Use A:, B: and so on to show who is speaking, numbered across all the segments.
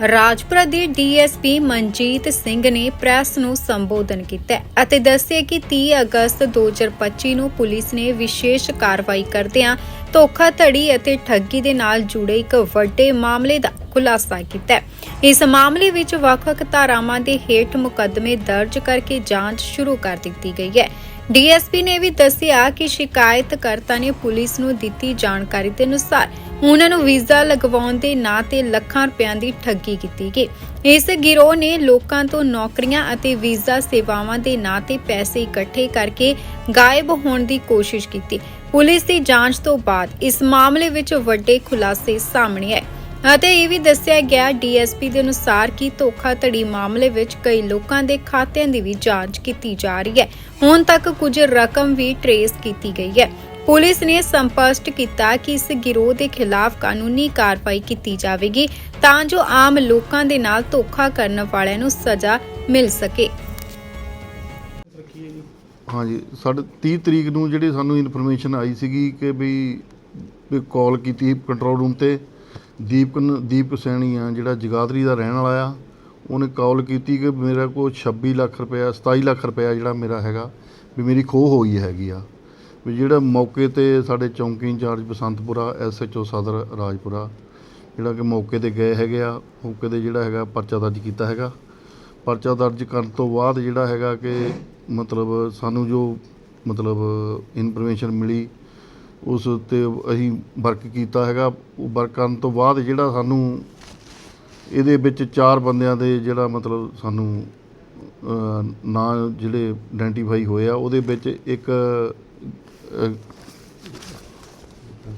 A: ਰਾਜਪੁਰਾ ਦੇ ਡੀਐਸਪੀ ਮਨਜੀਤ ਸਿੰਘ ਨੇ ਪ੍ਰੈਸ ਨੂੰ ਸੰਬੋਧਨ ਕੀਤਾ ਅਤੇ ਦੱਸਿਆ ਕਿ 30 ਅਗਸਤ 2025 ਨੂੰ ਪੁਲਿਸ ਨੇ ਵਿਸ਼ੇਸ਼ ਕਾਰਵਾਈ ਕਰਦਿਆਂ ਧੋਖਾਧੜੀ ਅਤੇ ਠੱਗੀ ਦੇ ਨਾਲ ਜੁੜੇ ਇੱਕ ਵੱਡੇ ਮਾਮਲੇ ਦਾ ਖੁਲਾਸਾ ਕੀਤਾ। ਇਸ ਮਾਮਲੇ ਵਿੱਚ ਵੱਖ-ਵੱਖ ਧਾਰਾਵਾਂ ਦੇ ਹੇਠ ਮੁਕੱਦਮੇ ਦਰਜ ਕਰਕੇ ਜਾਂਚ ਸ਼ੁਰੂ ਕਰ ਦਿੱਤੀ ਗਈ ਹੈ। ਡੀਐਸਪੀ ਨੇ ਵੀ ਦੱਸਿਆ ਕਿ ਸ਼ਿਕਾਇਤਕਰਤਾ ਨੇ ਪੁਲਿਸ ਨੂੰ ਦਿੱਤੀ ਜਾਣਕਾਰੀ ਦੇ ਅਨੁਸਾਰ ਉਹਨਾਂ ਨੂੰ ਵੀਜ਼ਾ ਲਗਵਾਉਣ ਦੇ ਨਾਂ ਤੇ ਲੱਖਾਂ ਰੁਪਇਆਂ ਦੀ ਠੱਗੀ ਕੀਤੀ ਗਈ। ਇਸ ਗਿਰੋਹ ਨੇ ਲੋਕਾਂ ਤੋਂ ਨੌਕਰੀਆਂ ਅਤੇ ਵੀਜ਼ਾ ਸੇਵਾਵਾਂ ਦੇ ਨਾਂ ਤੇ ਪੈਸੇ ਇਕੱਠੇ ਕਰਕੇ ਗਾਇਬ ਹੋਣ ਦੀ ਕੋਸ਼ਿਸ਼ ਕੀਤੀ। ਪੁਲਿਸ ਦੀ ਜਾਂਚ ਤੋਂ ਬਾਅਦ ਇਸ ਮਾਮਲੇ ਵਿੱਚ ਵੱਡੇ ਖੁਲਾਸੇ ਸਾਹਮਣੇ ਆਏ। ਅਤੇ ਇਹ ਵੀ ਦੱਸਿਆ ਗਿਆ, ਡੀਐਸਪੀ ਦੇ ਅਨੁਸਾਰ ਕਿ ਧੋਖਾਧੜੀ ਮਾਮਲੇ ਵਿੱਚ ਕਈ ਲੋਕਾਂ ਦੇ ਖਾਤਿਆਂ ਦੀ ਵੀ ਜਾਂਚ ਕੀਤੀ ਜਾ ਰਹੀ ਹੈ। ਹੁਣ ਤੱਕ ਕੁਝ ਰਕਮ ਵੀ ਟਰੇਸ ਕੀਤੀ ਗਈ ਹੈ। ਪੁਲਿਸ ਨੇ ਸਪਸ਼ਟ ਕੀਤਾ ਕਿ ਇਸ ਗਿਰੋਹ ਦੇ ਖਿਲਾਫ ਕਾਨੂੰਨੀ ਕਾਰਵਾਈ ਕੀਤੀ ਜਾਵੇਗੀ ਤਾਂ ਜੋ ਆਮ ਲੋਕਾਂ ਦੇ ਨਾਲ ਧੋਖਾ ਕਰਨ ਵਾਲਿਆਂ ਨੂੰ ਸਜ਼ਾ ਮਿਲ ਸਕੇ।
B: ਹਾਂਜੀ, ਸਾਡੇ 30 ਤਰੀਕ ਨੂੰ ਜਿਹੜੀ ਸਾਨੂੰ ਇਨਫੋਰਮੇਸ਼ਨ ਆਈ ਸੀਗੀ ਕਿ ਵੀ ਵੀ ਕਾਲ ਕੀਤੀ ਕੰਟਰੋਲ ਰੂਮ ਤੇ ਦੀਪਕ ਨ- ਦੀਪਕ ਸੈਣੀ ਆ, ਜਿਹੜਾ ਜਗਾਦਰੀ ਦਾ ਰਹਿਣ ਵਾਲਾ ਆ, ਉਹਨੇ ਕਾਲ ਕੀਤੀ ਕਿ ਮੇਰਾ ਕੋਲ 26 ਲੱਖ ਰੁਪਇਆ 27 ਲੱਖ ਰੁਪਇਆ ਜਿਹੜਾ ਮੇਰਾ ਹੈਗਾ, ਵੀ ਮੇਰੀ ਖੋਹ ਹੋਈ ਹੈਗੀ ਆ। ਵੀ ਜਿਹੜਾ ਮੌਕੇ ਤੇ ਸਾਡੇ ਚੌਂਕੀ ਇੰਚਾਰਜ ਬਸੰਤਪੁਰਾ ਐਸਐਚਓ ਸਦਰ ਰਾਜਪੁਰਾ, ਜਿਹੜਾ ਕਿ ਮੌਕੇ ਤੇ ਗਏ ਹੈਗੇ ਆ, ਮੌਕੇ ਤੇ ਜਿਹੜਾ ਹੈਗਾ ਪਰਚਾ ਦਰਜ ਕੀਤਾ ਹੈਗਾ। ਪਰਚਾ ਦਰਜ ਕਰਨ ਤੋਂ ਬਾਅਦ ਜਿਹੜਾ ਹੈਗਾ ਕਿ ਮਤਲਬ ਸਾਨੂੰ ਜੋ ਮਤਲਬ ਇਨਫੋਰਮੇਸ਼ਨ ਮਿਲੀ ਉਸ ਉੱਤੇ ਅਸੀਂ ਵਰਕ ਕੀਤਾ ਹੈਗਾ। ਉਹ ਵਰਕ ਕਰਨ ਤੋਂ ਬਾਅਦ ਜਿਹੜਾ ਸਾਨੂੰ ਇਹਦੇ ਵਿੱਚ ਚਾਰ ਬੰਦਿਆਂ ਦੇ ਜਿਹੜਾ ਮਤਲਬ ਸਾਨੂੰ ਨਾਂ ਜਿਹੜੇ ਆਇਡੈਂਟੀਫਾਈ ਹੋਏ ਆ, ਉਹਦੇ ਵਿੱਚ ਇੱਕ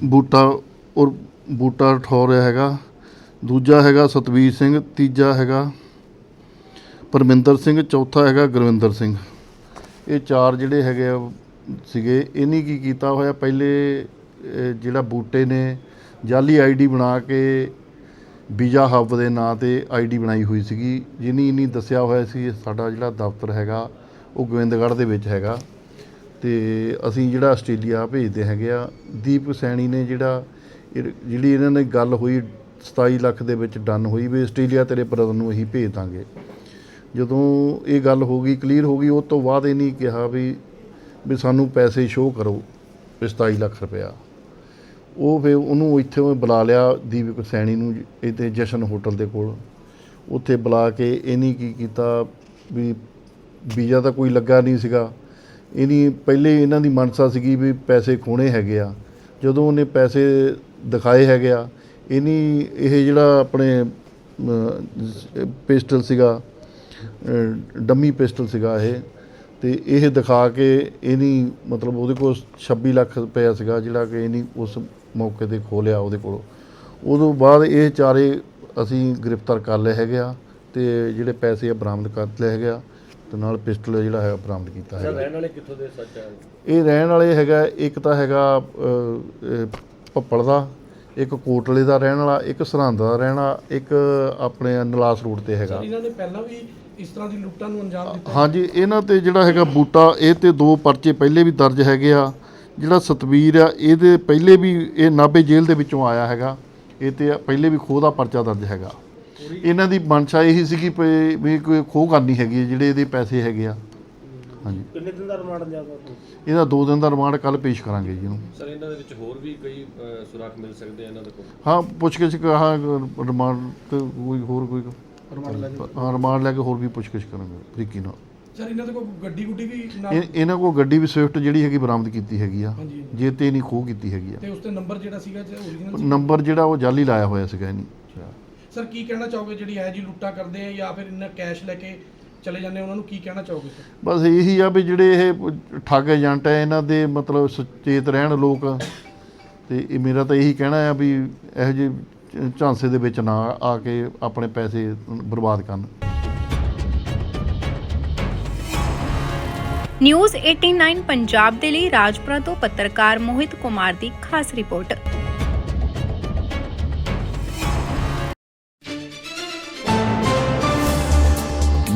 B: ਬੂਟਾ ਔਰ ਬੂਟਾ ਠੌਰਿਆ ਹੈਗਾ। ਦੂਜਾ ਹੈਗਾ ਸਤਵੀਰ ਸਿੰਘ, ਤੀਜਾ ਹੈਗਾ ਪਰਮਿੰਦਰ ਸਿੰਘ, ਚੌਥਾ ਹੈਗਾ ਗੁਰਵਿੰਦਰ ਸਿੰਘ। ਇਹ ਚਾਰ ਜਿਹੜੇ ਹੈਗੇ ਆ ਸੀਗੇ ਇਹਨੇ ਕੀ ਕੀਤਾ ਹੋਇਆ, ਪਹਿਲੇ ਜਿਹੜਾ ਬੂਟੇ ਨੇ ਜਾਲੀ ਆਈਡੀ ਬਣਾ ਕੇ ਵੀਜ਼ਾ ਹੱਬ ਦੇ ਨਾਂ ਤੇ ਆਈਡੀ ਬਣਾਈ ਹੋਈ ਸੀਗੀ, ਜਿਹਨੀ ਇਹਨੀ ਦੱਸਿਆ ਹੋਇਆ ਸੀ, ਸਾਡਾ ਜਿਹੜਾ ਦਫ਼ਤਰ ਹੈਗਾ, ਉਹ ਗੋਬਿੰਦਗੜ੍ਹ ਦੇ ਵਿੱਚ ਹੈਗਾ। ਤੇ ਅਸੀਂ ਜਿਹੜਾ ਆਸਟ੍ਰੇਲੀਆ ਭੇਜਦੇ ਹੈਗੇ ਆ, ਦੀਪ ਸੈਣੀ ਨੇ ਜਿਹੜਾ ਇਹ- ਜਿਹੜੀ ਇਹਨਾਂ ਨੇ ਗੱਲ ਹੋਈ 27 ਲੱਖ ਦੇ ਵਿੱਚ ਡਨ ਹੋਈ, ਵੀ ਆਸਟ੍ਰੇਲੀਆ ਤੇਰੇ ਬ੍ਰਦਰ ਨੂੰ ਅਸੀਂ ਭੇਜ ਦਾਂਗੇ। ਜਦੋਂ ਇਹ ਗੱਲ ਹੋ ਗਈ, ਕਲੀਅਰ ਹੋ ਗਈ ਉਸ ਤੋਂ ਬਾਅਦ ਇਹਨੇ ਕਿਹਾ ਵੀ ਵੀ ਸਾਨੂੰ ਪੈਸੇ ਸ਼ੋਅ ਕਰੋ, ਵੀ 27 ਲੱਖ ਰੁਪਇਆ। ਉਹ ਫਿਰ ਉਹਨੂੰ ਇੱਥੇ ਉਹ ਬੁਲਾ ਲਿਆ ਦੀਪਕ ਸੈਣੀ ਨੂੰ, ਇੱਥੇ ਜਸ਼ਨ ਹੋਟਲ ਦੇ ਕੋਲ। ਉੱਥੇ ਬੁਲਾ ਕੇ ਇਹਨੇ ਕੀ ਕੀਤਾ ਵੀ ਵੀਜ਼ਾ ਤਾਂ ਕੋਈ ਲੱਗਾ ਨਹੀਂ ਸੀਗਾ। ਇਹਨੀ ਪਹਿਲੇ ਇਹਨਾਂ ਦੀ ਮਨਸਾ ਸੀਗੀ ਵੀ ਪੈਸੇ ਖੋਣੇ ਹੈਗੇ ਆ। ਜਦੋਂ ਉਹਨੇ ਪੈਸੇ ਦਿਖਾਏ ਹੈਗੇ ਆ, ਇਹਨੀ ਇਹ ਜਿਹੜਾ ਆਪਣੇ ਪਿਸਟਲ ਸੀਗਾ ਡੰਮੀ ਪਿਸਟਲ ਸੀਗਾ ਇਹ ਤੇ ਇਹ ਦਿਖਾ ਕੇ ਇਹਨੀ ਮਤਲਬ ਉਹਦੇ ਕੋਲ 26 ਲੱਖ ਰੁਪਇਆ ਸੀਗਾ ਜਿਹੜਾ ਕਿ ਇਹਨੀ ਉਸ ਮੌਕੇ ਤੇ ਖੋਲਿਆ ਉਹਦੇ ਕੋਲ। ਉਦੋਂ ਬਾਅਦ ਇਹ ਚਾਰੇ ਅਸੀਂ ਗ੍ਰਿਫਤਾਰ ਕਰ ਲਏ ਹੈਗੇ ਆ ਤੇ ਜਿਹੜੇ ਪੈਸੇ ਆ ਬਰਾਮਦ ਕਰ ਲਏ ਹੈਗੇ ਆ ਤੇ ਨਾਲ ਪਿਸਟਲ ਜਿਹੜਾ ਹੈ ਬਰਾਮਦ ਕੀਤਾ
C: ਸਰ
B: ਹੈਗਾ।
C: ਰਹਿਣ ਵਾਲੇ ਕਿੱਥੋਂ ਦੇ ਸੱਚ ਆ?
B: ਇਹ ਰਹਿਣ ਵਾਲੇ ਹੈਗਾ ਇੱਕ ਤਾਂ ਹੈਗਾ ਭੱਪੜ ਦਾ ਇੱਕ ਕੋਟਲੇ ਦਾ ਰਹਿਣ ਵਾਲਾ ਇੱਕ ਸਰਹੰਦ ਦਾ ਰਹਿਣ ਵਾਲਾ ਇੱਕ ਆਪਣੇ ਨਲਾਸ ਰੋਡ ਤੇ ਹੈਗਾ।
D: ਇਹਨਾਂ ਨੇ ਪਹਿਲਾਂ ਵੀ ਇਸ ਤਰ੍ਹਾਂ ਦੀ ਲੁੱਟਾਂ ਨੂੰ ਅੰਜਾਮ ਦਿੱਤਾ
B: ਹਾਂਜੀ ਇਹਨਾਂ ਤੇ ਜਿਹੜਾ ਹੈਗਾ ਬੂਟਾ ਇਹ ਤੇ ਦੋ ਪਰਚੇ ਪਹਿਲੇ ਵੀ ਦਰਜ ਹੈਗੇ ਆ। ਜਿਹੜਾ ਸਤਵੀਰ ਆ ਇਹਦੇ ਪਹਿਲੇ ਵੀ ਇਹ ਨਾਭੇ ਜੇਲ੍ਹ ਦੇ ਵਿੱਚੋਂ ਆਇਆ ਹੈਗਾ। ਇਹ ਤੇ ਪਹਿਲੇ ਵੀ ਖੋਹ ਦਾ ਪਰਚਾ ਦਰਜ ਹੈਗਾ। ਇਹਨਾਂ ਦੀ ਮਨਸ਼ਾ ਇਹੀ ਸੀਗੀ ਵੀ ਵੀ ਕੋਈ ਖੋਹ ਕਰਨੀ ਹੈਗੀ ਜਿਹੜੇ ਇਹਦੇ ਪੈਸੇ ਹੈਗੇ ਆ। ਹਾਂਜੀ।
C: ਕਿੰਨੇ ਦਿਨ ਦਾ ਰਿਮਾਂਡ ਲਿਆ ਤੁਹਾਨੂੰ?
B: ਇਹਦਾ ਦੋ ਦਿਨ ਦਾ ਰਿਮਾਂਡ ਕੱਲ ਪੇਸ਼ ਕਰਾਂਗੇ ਜੀ ਇਹਨੂੰ।
E: ਸਰ ਇਹਨਾਂ ਦੇ ਵਿੱਚ ਹੋਰ ਵੀ ਕਈ ਸੁਰਾਖ ਮਿਲ ਸਕਦੇ ਆ ਇਹਨਾਂ ਦੇ ਕੋਲ?
B: ਹਾਂ ਪੁੱਛ ਕੇ ਕਹਾ ਰਿਮਾਂਡ ਤੇ ਕੋਈ ਹੋਰ ਕੋਈ ਹਾਂ ਰਿਮਾਂਡ ਲੈ ਕੇ ਹੋਰ ਵੀ ਪੁੱਛ ਗਿੱਛ ਕਰਾਂਗੇ ਤਰੀਕੀ ਨਾਲ।
D: ਸਰ ਇਹਨਾਂ ਦੇ ਕੋਲ ਗੱਡੀ ਗੁੱਡੀ ਵੀ ਨਾਲ
B: ਇਹ ਇਹਨਾਂ ਕੋਲ ਗੱਡੀ ਵੀ ਸਵਿਫਟ ਜਿਹੜੀ ਹੈਗੀ ਬਰਾਮਦ ਕੀਤੀ ਹੈਗੀ ਆ।
D: ਹਾਂਜੀ
B: ਜੇ ਤੇ ਨਹੀਂ ਖੋਹ ਕੀਤੀ ਹੈਗੀ ਆ।
D: ਤੇ ਉਸ ਤੇ ਨੰਬਰ ਜਿਹੜਾ ਸੀਗਾ ਜੇ original
B: ਨੰਬਰ ਜਿਹੜਾ ਉਹ ਜਾਲੀ ਲਾਇਆ ਹੋਇਆ ਸੀਗਾ ਇਹਨੇ।
D: ਸਰ ਕੀ ਕਹਿਣਾ ਚਾਹੋਗੇ ਜਿਹੜੀ ਹੈ ਜੀ ਲੁੱਟਾਂ ਕਰਦੇ ਆ ਜਾਂ ਫਿਰ ਇਹਨਾਂ ਕੈਸ਼ ਲੈ ਕੇ ਚਲੇ ਜਾਂਦੇ ਉਹਨਾਂ ਨੂੰ ਕੀ ਕਹਿਣਾ ਚਾਹੋਗੇ ਸਰ
B: ਬਸ ਇਹੀ ਆ ਵੀ ਜਿਹੜੇ ਇਹ ਠੱਗ ਏਜੰਟ ਹੈ ਇਹਨਾਂ ਦੇ ਮਤਲਬ ਸੁਚੇਤ ਰਹਿਣ ਲੋਕ ਤੇ ਇਹ ਮੇਰਾ ਤਾਂ ਇਹੀ ਕਹਿਣਾ ਆ ਵੀ ਇਹੋ ਜਿਹੇ ਝਾਂਸੇ ਦੇ ਵਿੱਚ ਨਾ ਆ ਕੇ ਆਪਣੇ ਪੈਸੇ ਬਰਬਾਦ ਕਰਨ।
A: ਨਿਊਜ਼ 89 ਪੰਜਾਬ ਦੇ ਲਈ ਰਾਜਪੁਰਾ ਤੋਂ ਪੱਤਰਕਾਰ ਮੋਹਿਤ ਕੁਮਾਰ ਦੀ ਖਾਸ ਰਿਪੋਰਟ।